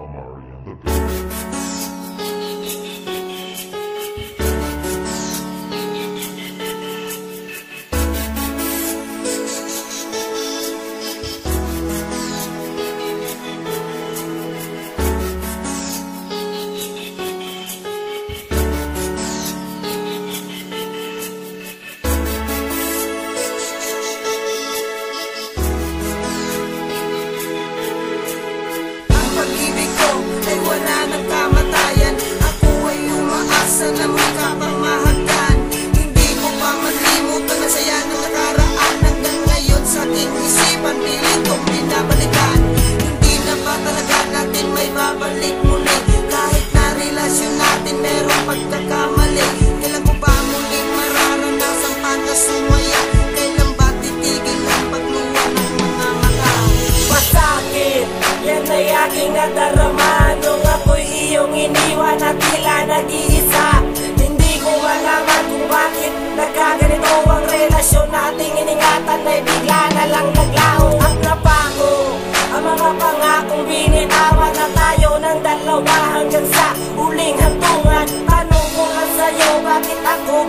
Amari and the Bear.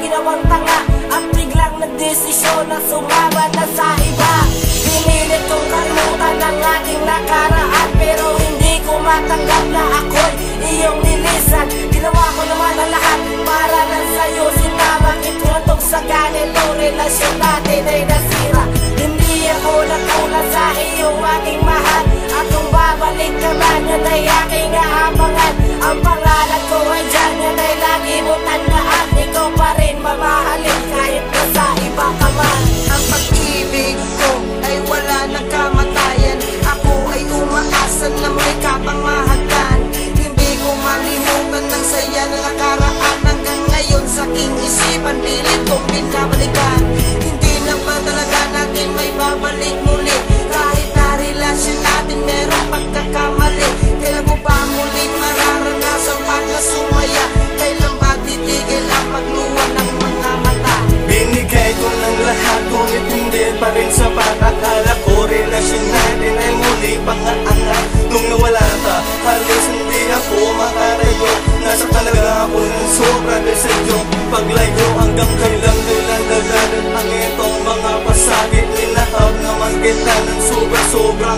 Ginawang tanga At biglang nagdesisyon na sumama na sa iba Hanggang kailan kailan dalalan Ang itong mga pasakit. Minahab naman kita ng sobra-sobra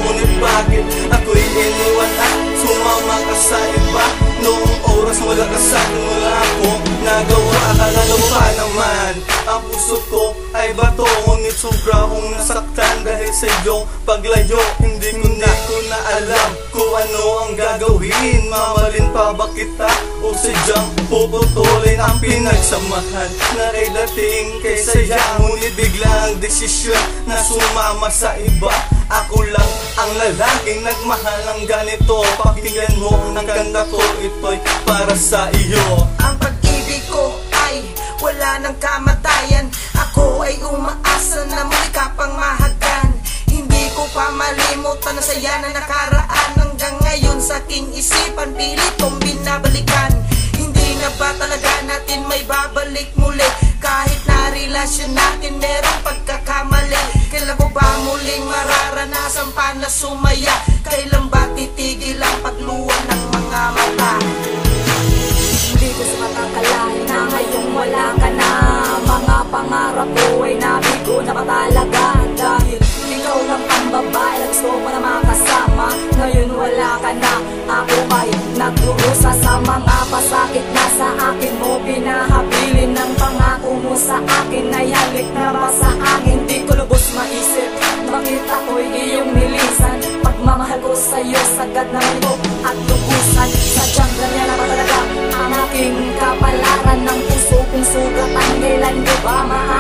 akong nasaktan Dahil sa iyong paglayo. Hindi ko na ko na alam Kung ano ang gagawin. Mamalin pa ba kita O sadyang puputulin ang pinagsamahan Na kay dating kay saya Ngunit biglang desisyon Na sumama sa iba. Ako lang ang lalaking nagmahal ng ganito. Pakinggan mo ang kanta ko Ito'y para sa iyo. Ang pag-ibig ko ay wala ng kamatayan ay umaasa na muli ka pang mahagdan Hindi ko pa malimutan ang saya na nakaraan. Hanggang ngayon sa aking isipan Pilit kong binabalikan. Hindi na ba talaga natin may sa mga pasakit na sa akin mo Pinahabilin ng pangako mo sa akin. Ay halik na ba sa akin? Di ko lubos maisip, bakit ako'y iyong nilisan? Pagmamahal ko sa'yo, sagad na ito at lubusan. Sadyang ganyan na ba talaga ang aking kapalaran? Ng puso kong sugatan Kailan di ba maaagapan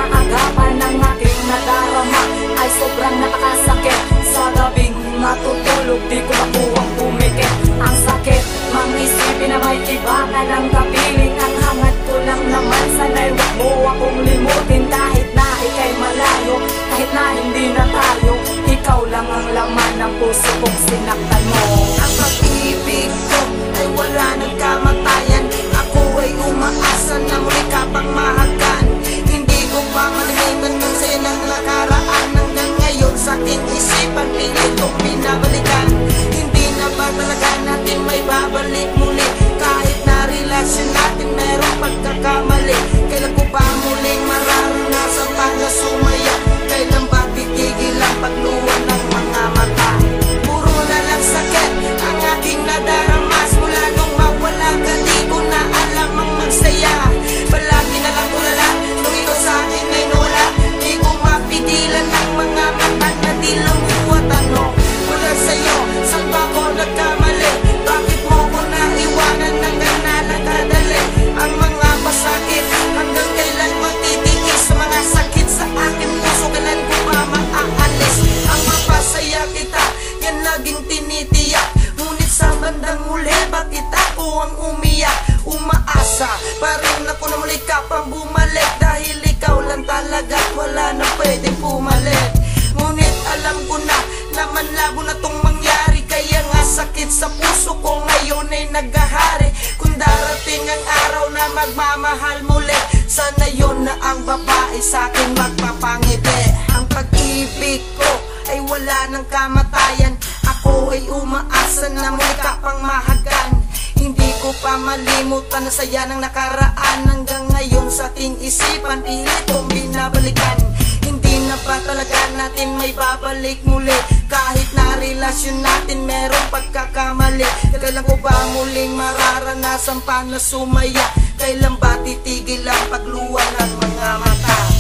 naman labo na tong mangyari Kaya nga sakit sa puso ko ngayon ay naghahari Kung darating ang araw na magmamahal muli Sana yon na ang babae sa akin magpapangiti. Ang pag-ibig ko ay wala ng kamatayan. Ako ay umaasa na muli ka pang mahagan Hindi ko pa malimutan na saya ng nakaraan. Hanggang ngayon sa ating isipan Pilit kong binabalikan. Hindi na ba talaga natin may babalik muli. Kahit na relasyon natin merong pagkakamali. Kailan ko ba muling mararanasan pa na sumaya? Kailan ba titigil ang pagluwa ng mga mata